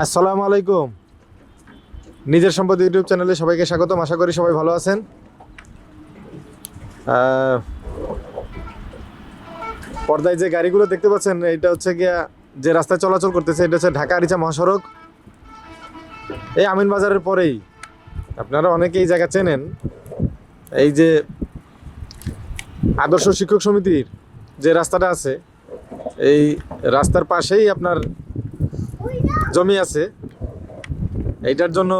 আসসালামু আলাইকুম। নিজের সম্পদ ইউটিউব চ্যানেলে সবাইকে স্বাগতম। আশা করি সবাই ভালো আছেন। পর্দায় যে গাড়িগুলো দেখতে পাচ্ছেন এটা হচ্ছে গিয়া যে রাস্তায় চলাচল করতেছে, এটা হচ্ছে ঢাকা আরিচা মহাসড়ক। এই আমিন বাজারের পরেই। আপনারা অনেকে এই জায়গা চেনেন। এই যে আদর্শ শিক্ষক সমিতির যে রাস্তাটা আছে, এই রাস্তার পাশেই আপনার জমি আছে। এইটার জন্য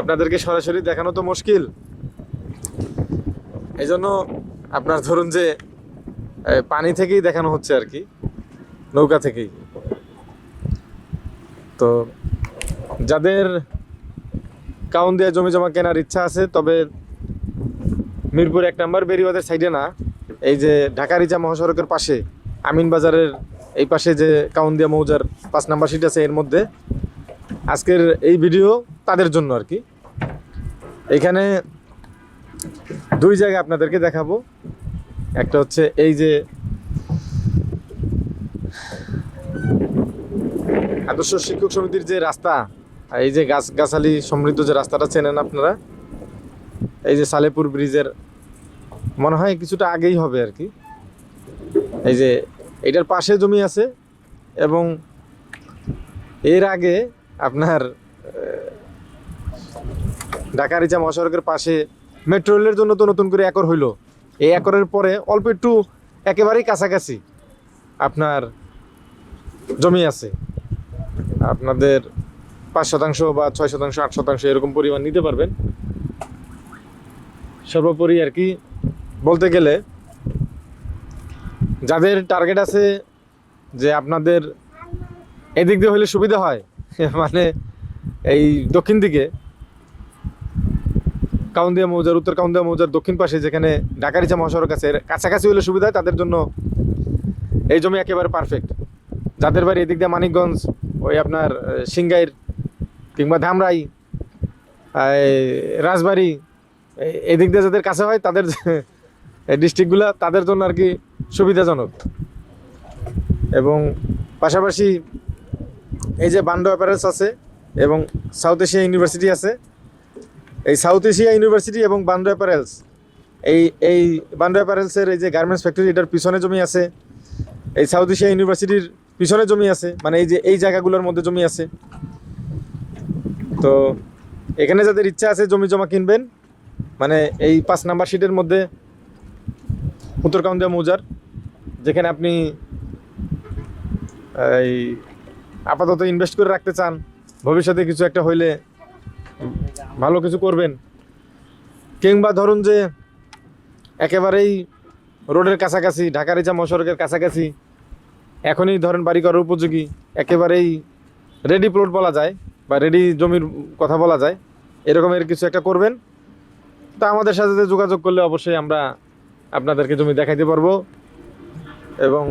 আপনাদেরকে সরাসরি দেখানো তো মুশকিল। এই জন্য আপনার ধরুন যে পানি থেকেই দেখানো হচ্ছে আর কি, নৌকা থেকেই। তো যাদের কাউন দিয়ে জমি জমা কেনার ইচ্ছা আছে, তবে মিরপুর এক নাম্বার বেরিবাদের সাইডে না, এই যে ঢাকা রিচা মহাসড়কের পাশে আমিন বাজারের এই পাশে যে কাউন্দিয়া মৌজার পাঁচ নাম্বার সিট আছে এর মধ্যে। আজকের এই ভিডিও তাদের জন্য আর কি। এখানে দুই জায়গায় আপনাদেরকে দেখাবো। একটা হচ্ছে এই যে আদর্শ শিক্ষক সমিতির যে রাস্তা, এই যে গাছ, গাছালি সমৃদ্ধ যে রাস্তাটা চেনেন আপনারা? এই যে সালেপুর ব্রিজের, মনে হয় কিছুটা আগেই হবে আর কি। এই যে এটার পাশে জমি আছে এবং এর আগে আপনার আহ, ঢাকা রিচা মহাসড়কের পাশে মেট্রো রেলের জন্য তো নতুন করে একর হইল। এই একরের পরে অল্প একটু একেবারেই কাছাকাছি আপনার জমি আছে। আপনাদের পাঁচ শতাংশ বা ছয় শতাংশ আট শতাংশ এরকম পরিমাণ নিতে পারবেন। সর্বোপরি আর কি বলতে গেলে যাদের টার্গেট আছে যে আপনাদের এদিক দিয়ে হলে সুবিধা হয় মানে এই দক্ষিণ দিকে কাউন্দিয়া মৌজার উত্তর কাউন্দিয়া মৌজার দক্ষিণ পাশে যেখানে ঢাকারিচা মহাসড়ক আছে কাছাকাছি হলে সুবিধা হয় তাদের জন্য এই জমি একেবারে পারফেক্ট যাদের বাড়ি এদিক দিয়ে মানিকগঞ্জ ওই আপনার আহ, সিংগাইর কিংবা ধামরাই রাজবাড়ি এদিক দিয়ে যাদের কাছে হয় তাদের ডিস্ট্রিক্টগুলো তাদের জন্য আর কি সুবিধাজনক। এবং পাশাপাশি এই যে বান্ডো অ্যাপারেলস আছে এবং সাউথ এশিয়া ইউনিভার্সিটি আছে, এই সাউথ এশিয়া ইউনিভার্সিটি এবং বান্ডো অ্যাপারেলস এই এই বান্ডো অ্যাপারেলসের এই যে গার্মেন্টস ফ্যাক্টরি এটার পিছনে জমি আছে, এই সাউথ এশিয়া ইউনিভার্সিটির পিছনে জমি আছে মানে এই যে, এই জায়গাগুলোর মধ্যে জমি আছে। তো এখানে যাদের ইচ্ছা আছে জমি জমা কিনবেন মানে এই পাঁচ নাম্বার সিটের মধ্যে উত্তরকান্দিয়া মৌজার, যেখানে আপনি এই আপাতত ইনভেস্ট করে রাখতে চান, ভবিষ্যতে কিছু একটা হইলে ভালো কিছু করবেন। কিংবা ধরুন যে একেবারেই রোডের কাছাকাছি ঢাকা রিচা মহাসড়কের কাছাকাছি, এখনই ধরেন বাড়ি করার উপযোগী, একেবারেই রেডি প্লট বলা যায়, বা রেডি জমির কথা বলা যায়, এরকমের কিছু একটা করবেন। তা আমাদের সাথে যোগাযোগ করলে অবশ্যই আমরা আপনাদেরকে জমি দেখাইতে পারব। এবং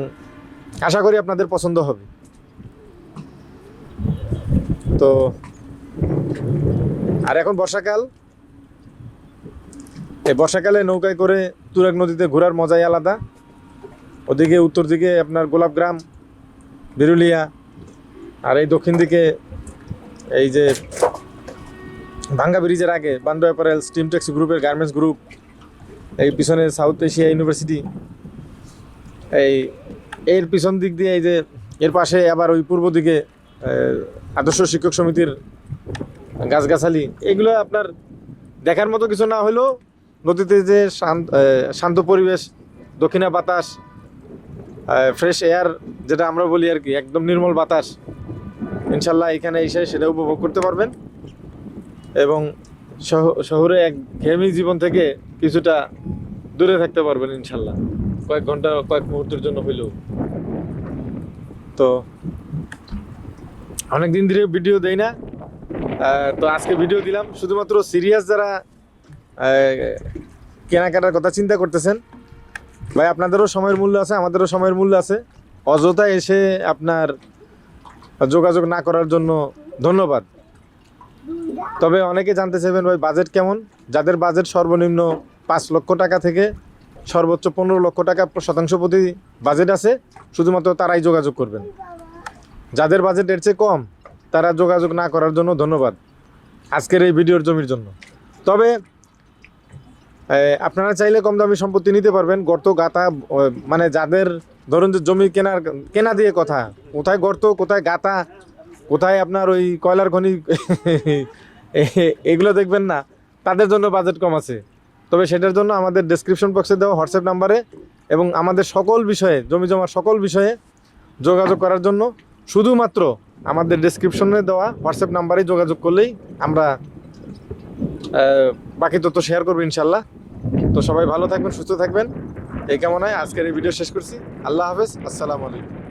আশা করি আপনাদের পছন্দ হবে। তো, আর এখন বর্ষাকাল। এই বর্ষাকালে নৌকায় করে তুরাগ নদীতে ঘোরার মজাই আলাদা। ওদিকে উত্তর দিকে আপনার গোলাপগ্রাম বিরুলিয়া, আর এই দক্ষিণ দিকে এই যে ভাঙ্গা ব্রিজের আগে বান্ডো অ্যাপারেল স্টিম ট্যাক্সি গ্রুপের গার্মেন্টস গ্রুপ এই পিছনে সাউথ এশিয়া ইউনিভার্সিটি এই, এর পিছন দিক দিয়ে এই যে এর পাশে আবার ওই পূর্ব দিকে আদর্শ শিক্ষক সমিতির গাছগাছালি, এগুলো আপনার দেখার মতো কিছু না হলেও নদীতে যে শান্ত শান্ত পরিবেশ, দক্ষিণা বাতাস ফ্রেশ এয়ার যেটা আমরা বলি আর কি, একদম নির্মল বাতাস, ইনশাল্লাহ এখানে এসে সেটা উপভোগ করতে পারবেন। এবং শহ- শহরে এক ঘেমি জীবন থেকে কিছুটা দূরে থাকতে পারবেন ইনশাল্লাহ। কয়েক ঘণ্টা, কয়েক মুহূর্তের জন্য হইলেও। তো অনেক দিন ধরে ভিডিও দেই না। তো আজকে ভিডিও দিলাম। শুধুমাত্র সিরিয়াস যারা কেনাকাটার কথা চিন্তা করতেছেন, ভাই আপনাদেরও সময়ের মূল্য আছে, আমাদেরও সময়ের মূল্য আছে। অযথা এসে আপনার যোগাযোগ না করার জন্য ধন্যবাদ। তবে অনেকে জানতে চাইবেন, ভাই, বাজেট কেমন? যাদের বাজেট সর্বনিম্ন পাঁচ লক্ষ টাকা থেকে সর্বোচ্চ পনেরো লক্ষ টাকা শতাংশ প্রতি বাজেট আছে, শুধুমাত্র তারাই যোগাযোগ করবেন। যাদের বাজেট এর চেয়ে কম, তারা যোগাযোগ না করার জন্য ধন্যবাদ আজকের এই ভিডিওর জমির জন্য। তবে আপনারা চাইলে কম দামি সম্পত্তি নিতে পারবেন। গর্ত গাতা মানে যাদের, ধরুন যে জমি কেনার, কেনা দিয়ে কথা, কোথায় গর্ত, কোথায় গাতা কোথায় আপনার ওই কয়লার খনি এগুলো দেখবেন না। তাদের জন্য বাজেট কম আছে। তবে সেটার জন্য আমাদের ডেসক্রিপশন বক্সে দেওয়া হোয়াটসঅ্যাপ নাম্বারে এবং আমাদের সকল বিষয়ে, জমি জমার সকল বিষয়ে যোগাযোগ করার জন্য শুধুমাত্র আমাদের ডেসক্রিপশনে দেওয়া হোয়াটসঅ্যাপ নাম্বারে যোগাযোগ করলেই আমরা বাকি তথ্য শেয়ার করব ইনশাল্লাহ তো সবাই ভালো থাকবেন, সুস্থ থাকবেন। এই কামনায় আজকের এই ভিডিও শেষ করছি। আল্লাহ হাফেজ। আসসালামু আলাইকুম।